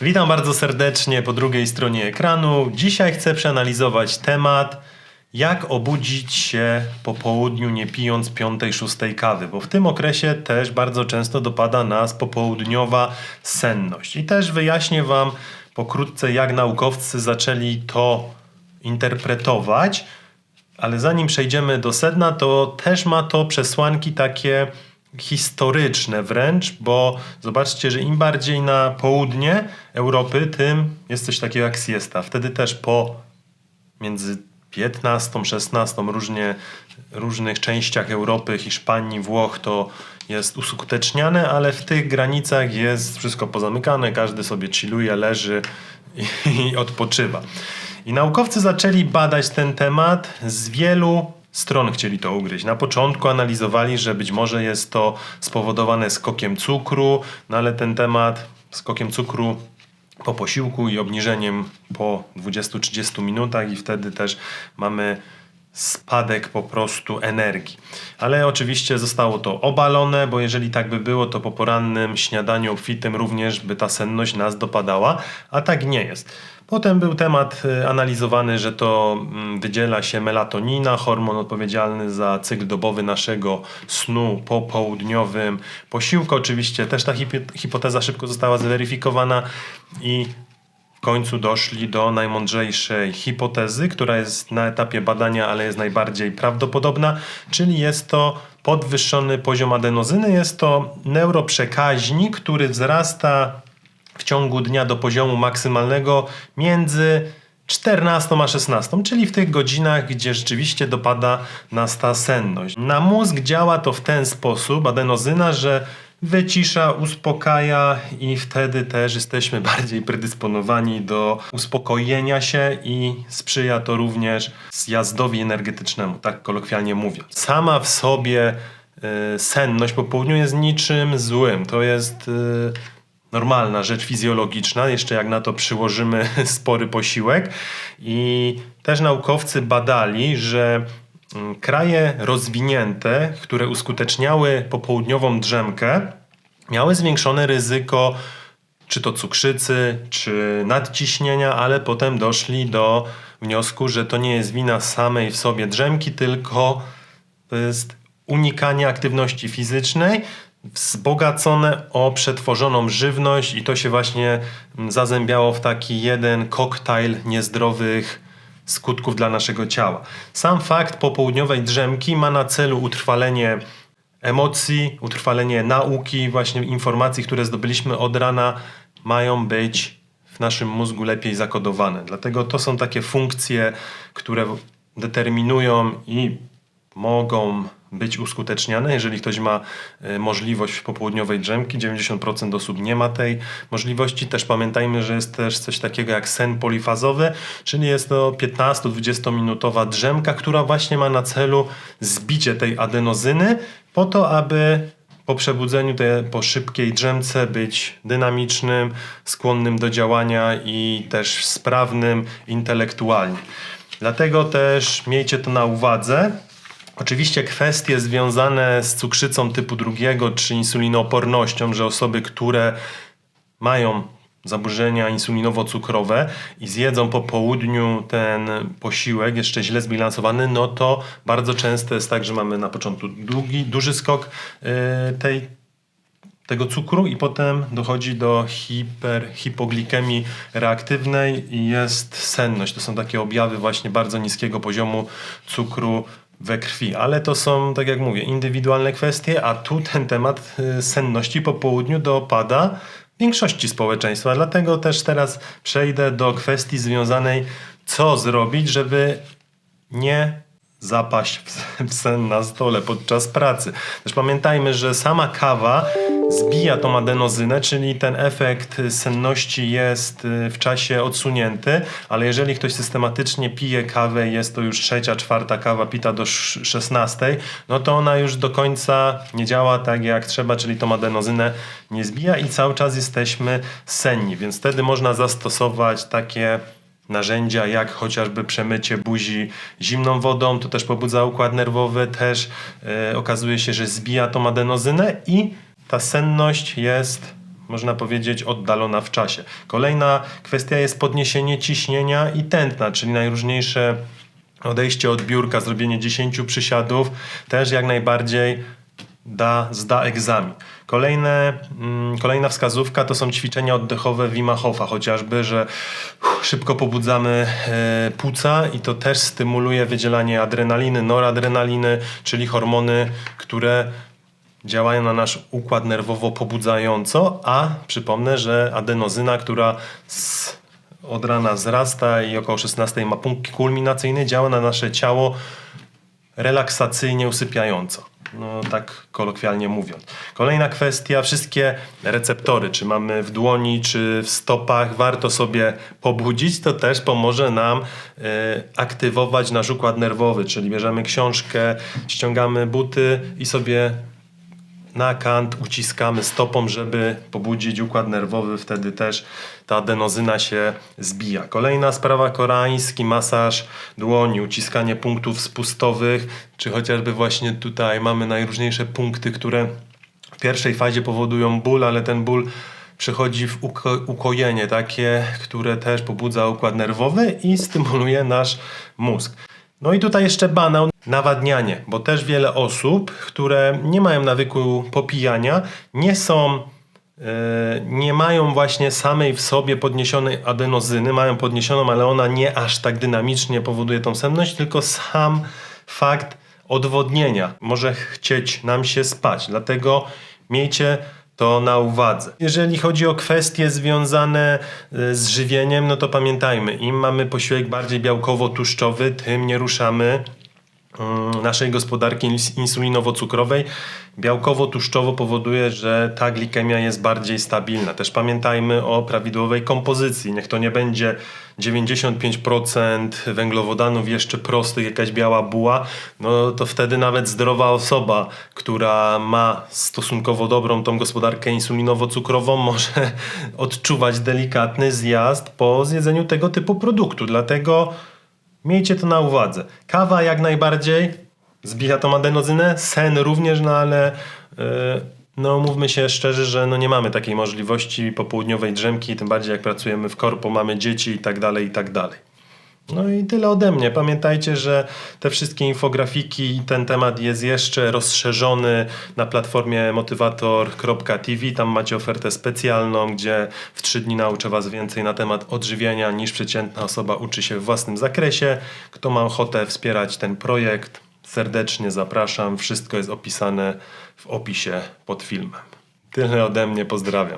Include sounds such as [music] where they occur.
Witam bardzo serdecznie po drugiej stronie ekranu. Dzisiaj chcę przeanalizować temat, jak obudzić się po południu nie pijąc piątej, szóstej kawy, bo w tym okresie też bardzo często dopada nas popołudniowa senność. I też wyjaśnię Wam pokrótce, jak naukowcy zaczęli to interpretować, ale zanim przejdziemy do sedna, to też ma to przesłanki takie historyczne wręcz, bo zobaczcie, że im bardziej na południe Europy, tym jest coś takiego jak siesta. Wtedy też po między 15, 16 różnie, różnych częściach Europy, Hiszpanii, Włoch to jest uskuteczniane, ale w tych granicach jest wszystko pozamykane, każdy sobie chilluje, leży i, i odpoczywa. I naukowcy zaczęli badać ten temat z wielu stron chcieli to ugryźć. Na początku analizowali, że być może jest to spowodowane skokiem cukru, no ale ten temat skokiem cukru po posiłku i obniżeniem po 20-30 minutach i wtedy też mamy spadek po prostu energii. Ale oczywiście zostało to obalone, bo jeżeli tak by było, to po porannym śniadaniu obfitym również by ta senność nas dopadała, a tak nie jest. Potem był temat y, analizowany, że to mm, wydziela się melatonina, hormon odpowiedzialny za cykl dobowy naszego snu po południowym posiłku. Oczywiście też ta hipoteza szybko została zweryfikowana i końcu doszli do najmądrzejszej hipotezy, która jest na etapie badania, ale jest najbardziej prawdopodobna, czyli jest to podwyższony poziom adenozyny. Jest to neuroprzekaźnik, który wzrasta w ciągu dnia do poziomu maksymalnego między 14 a 16, czyli w tych godzinach, gdzie rzeczywiście dopada nas ta senność. Na mózg działa to w ten sposób, adenozyna, że wycisza, uspokaja i wtedy też jesteśmy bardziej predysponowani do uspokojenia się i sprzyja to również zjazdowi energetycznemu, tak kolokwialnie mówiąc. Sama w sobie y, senność po południu jest niczym złym. To jest y, normalna rzecz fizjologiczna, jeszcze jak na to przyłożymy [laughs] spory posiłek. I też naukowcy badali, że kraje rozwinięte, które uskuteczniały popołudniową drzemkę, miały zwiększone ryzyko czy to cukrzycy, czy nadciśnienia, ale potem doszli do wniosku, że to nie jest wina samej w sobie drzemki, tylko to jest unikanie aktywności fizycznej, wzbogacone o przetworzoną żywność i to się właśnie mm, zazębiało w taki jeden koktajl niezdrowych skutków dla naszego ciała. Sam fakt popołudniowej drzemki ma na celu utrwalenie emocji, utrwalenie nauki, właśnie informacji, które zdobyliśmy od rana, mają być w naszym mózgu lepiej zakodowane. Dlatego to są takie funkcje, które determinują i mogą być uskuteczniane, jeżeli ktoś ma y, możliwość popołudniowej drzemki. 90% osób nie ma tej możliwości. Też pamiętajmy, że jest też coś takiego jak sen polifazowy, czyli jest to 15-20 minutowa drzemka, która właśnie ma na celu zbicie tej adenozyny po to, aby po przebudzeniu, te, po szybkiej drzemce być dynamicznym, skłonnym do działania i też sprawnym intelektualnie. Dlatego też miejcie to na uwadze. Oczywiście kwestie związane z cukrzycą typu drugiego czy insulinoopornością, że osoby, które mają zaburzenia insulinowo-cukrowe i zjedzą po południu ten posiłek jeszcze źle zbilansowany, no to bardzo często jest tak, że mamy na początku długi, duży skok yy, tej tego cukru i potem dochodzi do hiper, hipoglikemii reaktywnej i jest senność. To są takie objawy właśnie bardzo niskiego poziomu cukru we krwi, ale to są, tak jak mówię, indywidualne kwestie, a tu ten temat y, senności po południu dopada większości społeczeństwa. Dlatego też teraz przejdę do kwestii związanej, co zrobić, żeby nie zapaść w- sen na stole podczas pracy. Też pamiętajmy, że sama kawa zbija tą adenozynę, czyli ten efekt senności jest y, w czasie odsunięty, ale jeżeli ktoś systematycznie pije kawę i jest to już trzecia, czwarta kawa pita do sz- 16, no to ona już do końca nie działa tak jak trzeba, czyli tą adenozynę nie zbija i cały czas jesteśmy senni, więc wtedy można zastosować takie narzędzia, jak chociażby przemycie buzi zimną wodą, to też pobudza układ nerwowy, też e, okazuje się, że zbija tą adenozynę i ta senność jest można powiedzieć, oddalona w czasie. Kolejna kwestia jest podniesienie ciśnienia i tętna, czyli najróżniejsze odejście od biurka, zrobienie 10 przysiadów, też jak najbardziej da, zda egzamin. Kolejne, mm, kolejna wskazówka to są ćwiczenia oddechowe Wima Hofa, chociażby, że szybko pobudzamy e, płuca i to też stymuluje wydzielanie adrenaliny, noradrenaliny, czyli hormony, które działają na nasz układ nerwowo pobudzająco, a przypomnę, że adenozyna, która z, od rana wzrasta i około 16 ma punkt kulminacyjny, działa na nasze ciało relaksacyjnie usypiająco. No tak kolokwialnie mówiąc. Kolejna kwestia, wszystkie receptory, czy mamy w dłoni, czy w stopach, warto sobie pobudzić, to też pomoże nam e, aktywować nasz układ nerwowy, czyli bierzemy książkę, ściągamy buty i sobie na kant uciskamy stopą, żeby pobudzić układ nerwowy, wtedy też ta adenozyna się zbija. Kolejna sprawa, koreański masaż dłoni, uciskanie punktów spustowych, czy chociażby właśnie tutaj mamy najróżniejsze punkty, które w pierwszej fazie powodują ból, ale ten ból przechodzi w uko- ukojenie, takie, które też pobudza układ nerwowy i stymuluje nasz mózg. No i tutaj jeszcze banał, nawadnianie, bo też wiele osób, które nie mają nawyku popijania, nie są, e, nie mają właśnie samej w sobie podniesionej adenozyny, mają podniesioną, ale ona nie aż tak dynamicznie powoduje tą senność, tylko sam fakt odwodnienia może chcieć nam się spać. Dlatego miejcie to na uwadze. Jeżeli chodzi o kwestie związane e, z żywieniem, no to pamiętajmy, im mamy posiłek bardziej białkowo-tłuszczowy, tym nie ruszamy naszej gospodarki ins- insulinowo-cukrowej. Białkowo-tłuszczowo powoduje, że ta glikemia jest bardziej stabilna. Też pamiętajmy o prawidłowej kompozycji. Niech to nie będzie 95% węglowodanów jeszcze prostych, jakaś biała buła, no to wtedy nawet zdrowa osoba, która ma stosunkowo dobrą tą gospodarkę insulinowo-cukrową, [laughs] może odczuwać delikatny zjazd po zjedzeniu tego typu produktu. Dlatego Miejcie to na uwadze. Kawa jak najbardziej zbija tą adenozynę, sen również, no ale yy, no mówmy się szczerze, że no nie mamy takiej możliwości popołudniowej drzemki, tym bardziej jak pracujemy w korpo, mamy dzieci i tak dalej, i tak dalej. No i tyle ode mnie. Pamiętajcie, że te wszystkie infografiki i ten temat jest jeszcze rozszerzony na platformie motywator.tv. Tam macie ofertę specjalną, gdzie w trzy dni nauczę Was więcej na temat odżywienia niż przeciętna osoba uczy się w własnym zakresie. Kto ma ochotę wspierać ten projekt, serdecznie zapraszam. Wszystko jest opisane w opisie pod filmem. Tyle ode mnie, pozdrawiam.